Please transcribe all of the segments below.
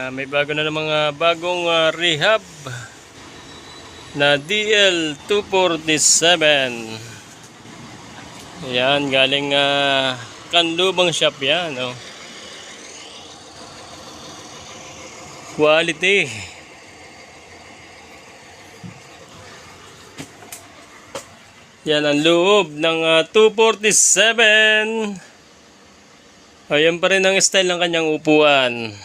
Ah, may bago na ng mga bagong ah, rehab na DL247. Yan, galing uh, Kanlubang Shop yan. Oh. Quality. Yan ang loob ng ah, 247. Ayan pa rin ang style ng kanyang upuan.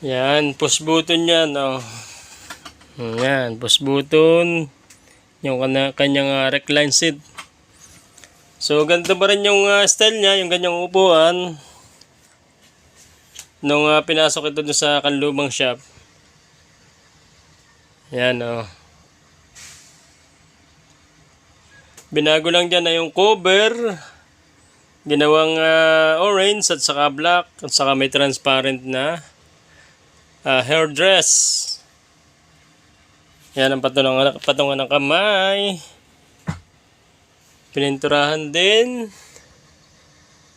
Yan, push button yan. Oh. Yan, push button. Yung kanya, kanyang ah, recline seat. So, ganito pa rin yung ah, style niya, yung kanyang upuan. Nung ah, pinasok ito sa kanlubang shop. Yan, oh. Binago lang dyan na yung cover. Ginawang ah, orange at saka black at saka may transparent na ah, hair dress. Yan ang patungan, patungan ng kamay. Pininturahan din.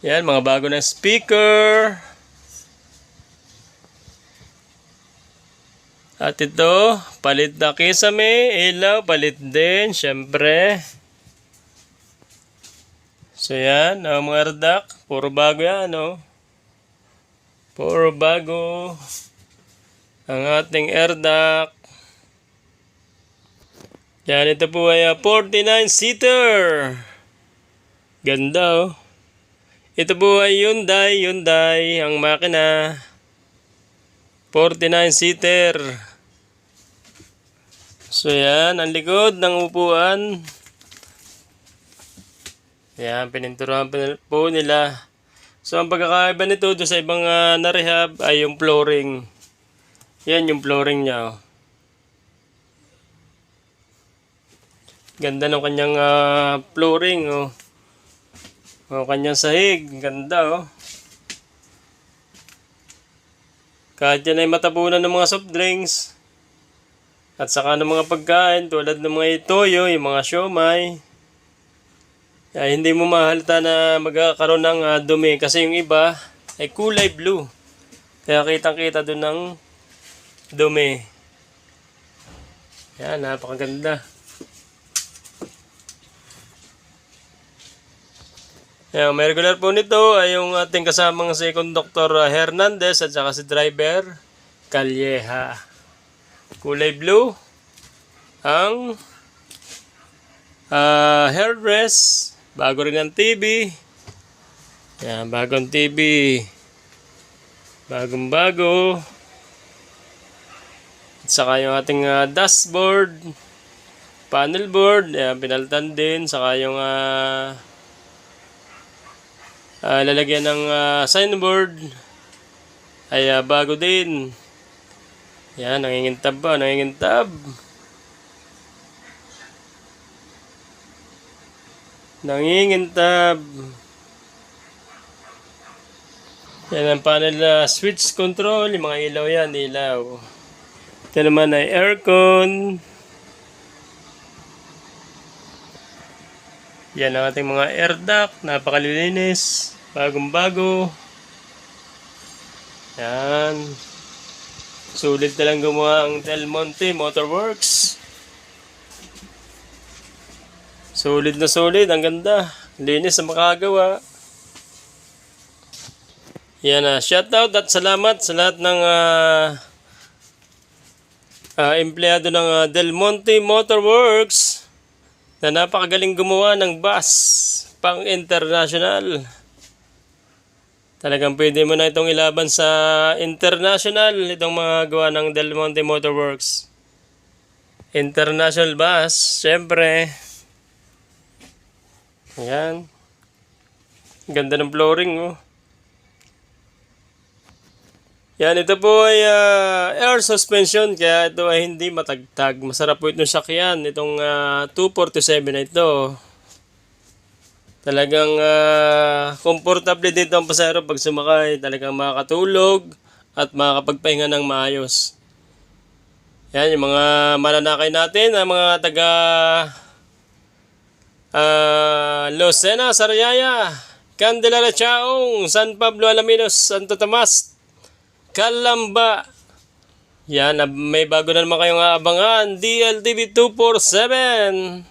Yan, mga bago na speaker. At ito, palit na kisame, ilaw, palit din, syempre. So yan, ang mga erdak, puro bago yan, no? Puro bago. Ang ating erdak. Yan, ito po ay ah, 49-seater. Ganda, oh. Ito po ay Hyundai, Hyundai, ang makina. 49-seater. So yan, ang likod ng upuan. Yan, nil- po nila. So, ang pagkakaiba nito doon sa ibang uh, na-rehab ay yung flooring. Yan yung flooring niya. Oh. Ganda ng kanyang ah, flooring. Oh. Oh, kanyang sahig. Ganda oh. Kahit yan ay matabunan ng mga soft drinks. At saka ng mga pagkain tulad ng mga itoyo, yung mga siomay. Ay, hindi mo mahalata na magkakaroon ng ah, dumi kasi yung iba ay kulay blue. Kaya kitang kita doon ng dumi. Yan, napakaganda. Yan, may regular po nito ay yung ating kasamang si Conductor ah, Hernandez at saka si driver Calleja. Kulay blue. Ang ah hair dress. Bago rin ang TV. Yan, bagong TV. Bagong bago. At saka yung ating ah, dashboard. Panel board. Yan, pinalitan din. Saka yung ah ah, lalagyan ng ah, signboard. Ay ah, bago din. Yan, nangingintab ba? Nangingintab. Nangingintab. Yan ang panel na switch control. Yung mga ilaw yan, ilaw. Ito naman ay aircon. Yan ang ating mga air duct. Napakalilinis. Bagong bago. Yan. Sulit na lang gumawa ang Del Monte Motorworks. Solid na solid, ang ganda. Linis na makagawa. Yan na, shoutout at salamat sa lahat ng ah, ah, empleyado ng ah, Del Monte Motorworks na napakagaling gumawa ng bus pang international. Talagang pwede mo na itong ilaban sa international itong mga gawa ng Del Monte Motorworks. International bus, syempre. Ayan. Ganda ng flooring, oh. Yan, ito po ay ah, air suspension, kaya ito ay hindi matagtag. Masarap po itong sakyan, itong ah, 247 na ito. Talagang ah, komportable dito ang pasahero pag sumakay. Talagang makakatulog at makakapagpahinga ng maayos. Yan, yung mga mananakay natin, ang mga taga Ah, Lucena, Sariaya. Candelaria Chaong, San Pablo Alaminos, Santo Tomas, Kalamba. Yan, may bago na naman kayong aabangan. DLTV 247.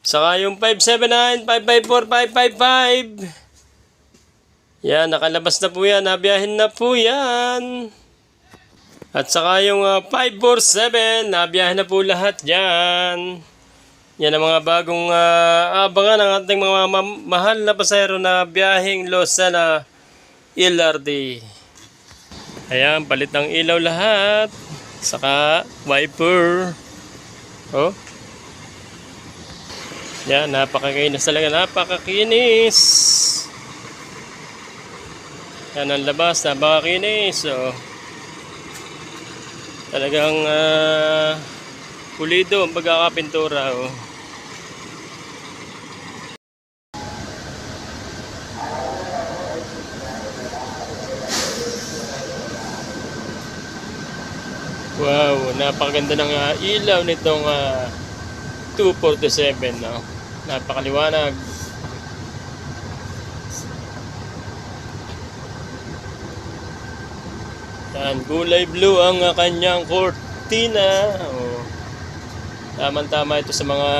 Saka yung 579, 554, 555. Yan, nakalabas na po yan. Nabiyahin na po yan. At saka yung ah, 547, nabiyahin na po lahat yan. Yan ang mga bagong ah, abangan ng ating mga ma- mahal na pasahero na biyaheng Losana LRD. Ayan, palit ng ilaw lahat. Saka wiper. Oh. Yan, napakakinis talaga. Napakakinis. Yan ang labas. Napakakinis. Oh. Talagang ah, pulido ang pagkakapintura. Oh. Napakaganda ng ah, ilaw nitong ah, 247, no? Napakaliwanag. Yan, kulay blue ang ah, kanyang cortina. Oh. Tama-tama ito sa mga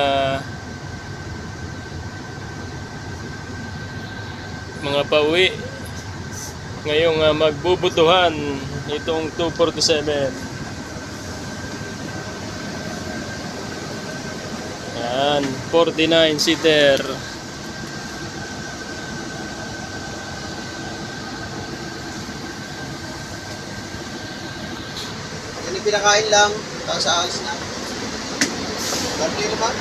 mga pauwi ngayong ah, magbubutuhan itong 247. Yan, 49 seater. Yung pinakain lang, tapos aalis na. Lovely naman.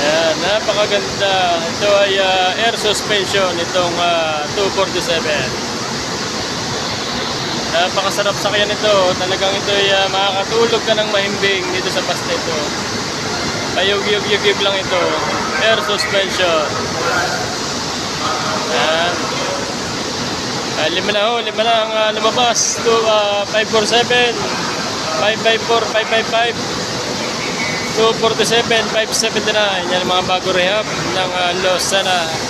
Yan, napakaganda. Ito ay ah, air suspension itong ah, 247. Napakasarap sakyan ito. Talagang ito ay ah, makakatulog ka ng mahimbing dito sa bus nito. Ayog-yog-yog lang ito. Air suspension. Yan. Ah, lima na ho, lima na ang ah, lumabas. To, ah, 547, 554, 555. 247, 579. Yan mga bago rehab ng uh, Losana